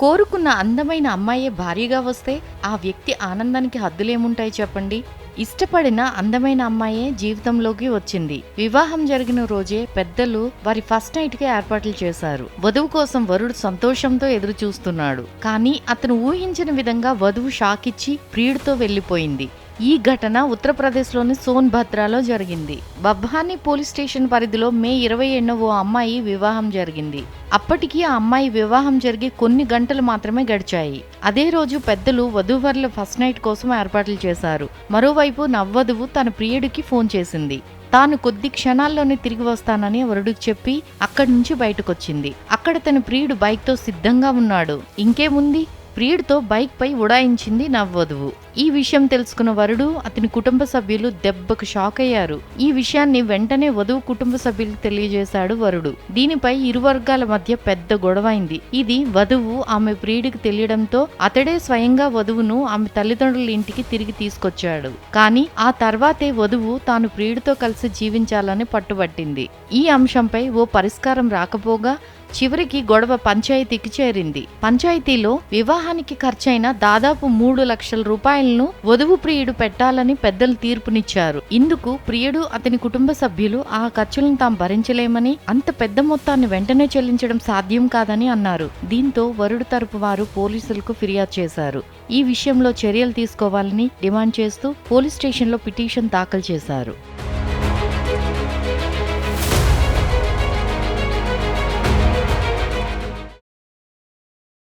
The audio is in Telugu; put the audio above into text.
కోరుకున్న అందమైన అమ్మాయే భారీగా వస్తే ఆ వ్యక్తి ఆనందానికి హద్దులేముంటాయి చెప్పండి? ఇష్టపడిన అందమైన అమ్మాయే జీవితంలోకి వచ్చింది. వివాహం జరిగిన రోజే పెద్దలు వారి ఫస్ట్ నైట్కి ఏర్పాట్లు చేశారు. వధువు కోసం వరుడు సంతోషంతో ఎదురు చూస్తున్నాడు కానీ అతను ఊహించిన విధంగా వధువు షాక్ ఇచ్చి ప్రియుడితో వెళ్ళిపోయింది ఈ ఘటన ఉత్తరప్రదేశ్లోని సోన్భద్రాలో జరిగింది. బబ్హాని పోలీస్ స్టేషన్ పరిధిలో మే ఇరవై ఎన్నో ఓ అమ్మాయి వివాహం జరిగింది. అప్పటికి ఆ అమ్మాయి వివాహం జరిగి కొన్ని గంటలు మాత్రమే గడిచాయి. అదే రోజు పెద్దలు వధూవరుల ఫస్ట్ నైట్ కోసం ఏర్పాట్లు చేశారు. మరోవైపు నవ్వధువు తన ప్రియుడికి ఫోన్ చేసింది. తాను కొద్ది క్షణాల్లోనే తిరిగి వస్తానని వరుడికి చెప్పి అక్కడి నుంచి బయటకొచ్చింది. అక్కడ తన ప్రియుడు బైక్తో సిద్ధంగా ఉన్నాడు. ఇంకేముంది? ప్రియుడితో బైక్పై ఉడాయించింది ఉడాయించింది నవ్వధువు ఈ విషయం తెలుసుకున్న వరుడు అతని కుటుంబ సభ్యులు దెబ్బకు షాక్ అయ్యారు. ఈ విషయాన్ని వెంటనే వధువు కుటుంబ సభ్యులకు తెలియజేశాడు వరుడు. దీనిపై ఇరు వర్గాల మధ్య పెద్ద గొడవైంది. ఇది వధువు ఆమె ప్రియుడికి తెలియడంతో అతడే స్వయంగా వధువును ఆమె తల్లిదండ్రుల ఇంటికి తిరిగి తీసుకొచ్చాడు. కానీ ఆ తర్వాతే వధువు తాను ప్రియుడితో కలిసి జీవించాలని పట్టుబట్టింది. ఈ అంశంపై ఓ పరిష్కారం రాకపోగా చివరికి గొడవ పంచాయతీకి చేరింది. పంచాయతీలో వివాహానికి ఖర్చైన దాదాపు మూడు లక్షల రూపాయలను వధువు ప్రియుడు పెట్టాలని పెద్దలు తీర్పునిచ్చారు. ఇందుకు ప్రియుడు అతని కుటుంబ సభ్యులు ఆ ఖర్చులను తాము భరించలేమని అంత పెద్ద మొత్తాన్ని వెంటనే చెల్లించడం సాధ్యం కాదని అన్నారు. దీంతో వరుడు తరపు వారు పోలీసులకు ఫిర్యాదు చేశారు. ఈ విషయంలో చర్యలు తీసుకోవాలని డిమాండ్ చేస్తూ పోలీస్ స్టేషన్లో పిటిషన్ దాఖలు చేశారు.